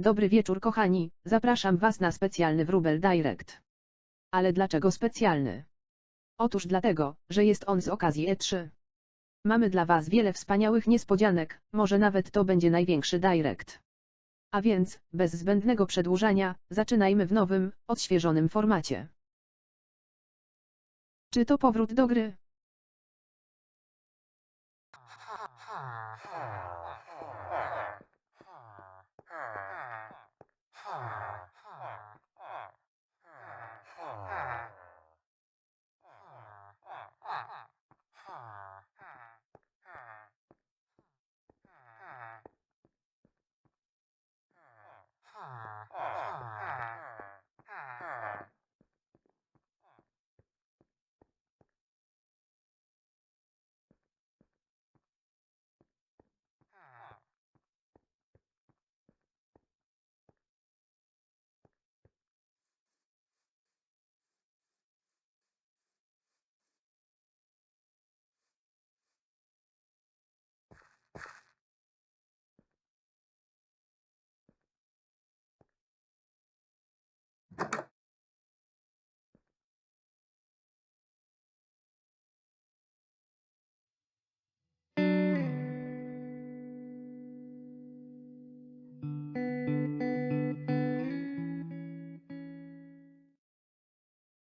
Dobry wieczór kochani, zapraszam Was na specjalny Wróbel Direct. Ale dlaczego specjalny? Otóż dlatego, że jest on z okazji E3. Mamy dla Was wiele wspaniałych niespodzianek, może nawet to będzie największy Direct. A więc, bez zbędnego przedłużania, zaczynajmy w nowym, odświeżonym formacie. Czy to powrót do gry? Ah.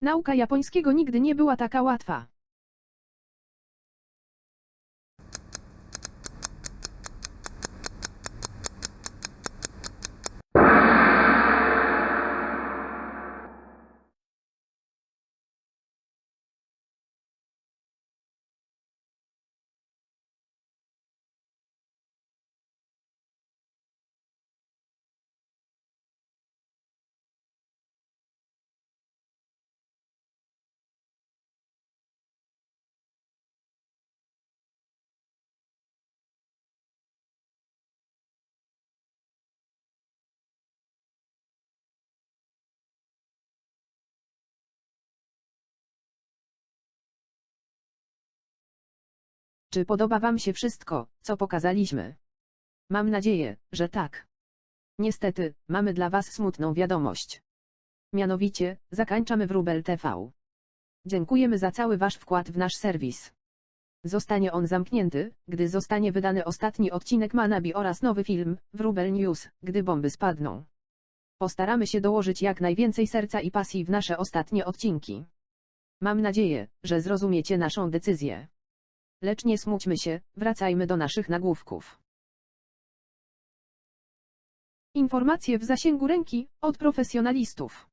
Nauka japońskiego nigdy nie była taka łatwa. Czy podoba Wam się wszystko, co pokazaliśmy? Mam nadzieję, że tak. Niestety, mamy dla Was smutną wiadomość. Mianowicie, zakończamy Wróbel TV. Dziękujemy za cały Wasz wkład w nasz serwis. Zostanie on zamknięty, gdy zostanie wydany ostatni odcinek Manabi oraz nowy film, Wróbel News, gdy bomby spadną. Postaramy się dołożyć jak najwięcej serca i pasji w nasze ostatnie odcinki. Mam nadzieję, że zrozumiecie naszą decyzję. Lecz nie smućmy się, wracajmy do naszych nagłówków. Informacje w zasięgu ręki, od profesjonalistów.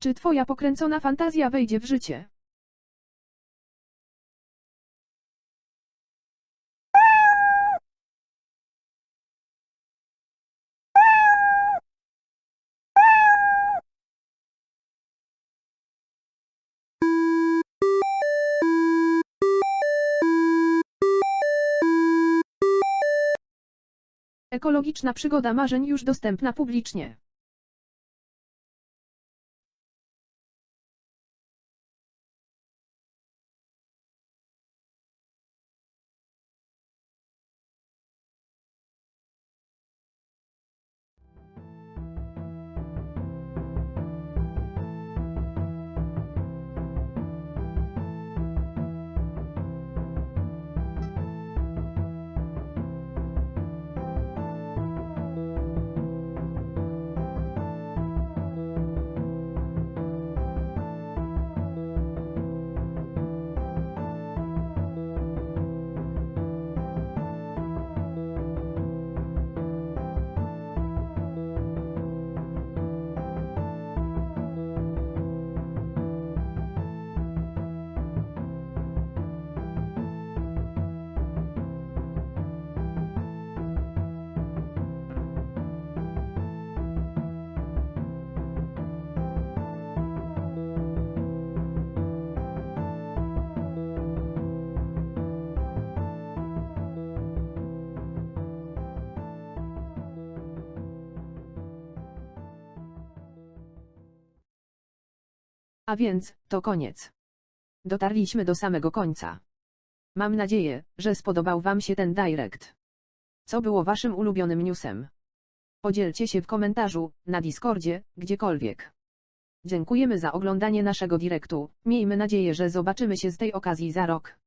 Czy twoja pokręcona fantazja wejdzie w życie? Ekologiczna przygoda marzeń już dostępna publicznie. A więc, to koniec. Dotarliśmy do samego końca. Mam nadzieję, że spodobał Wam się ten direct. Co było Waszym ulubionym newsem? Podzielcie się w komentarzu, na Discordzie, gdziekolwiek. Dziękujemy za oglądanie naszego direktu, miejmy nadzieję, że zobaczymy się z tej okazji za rok.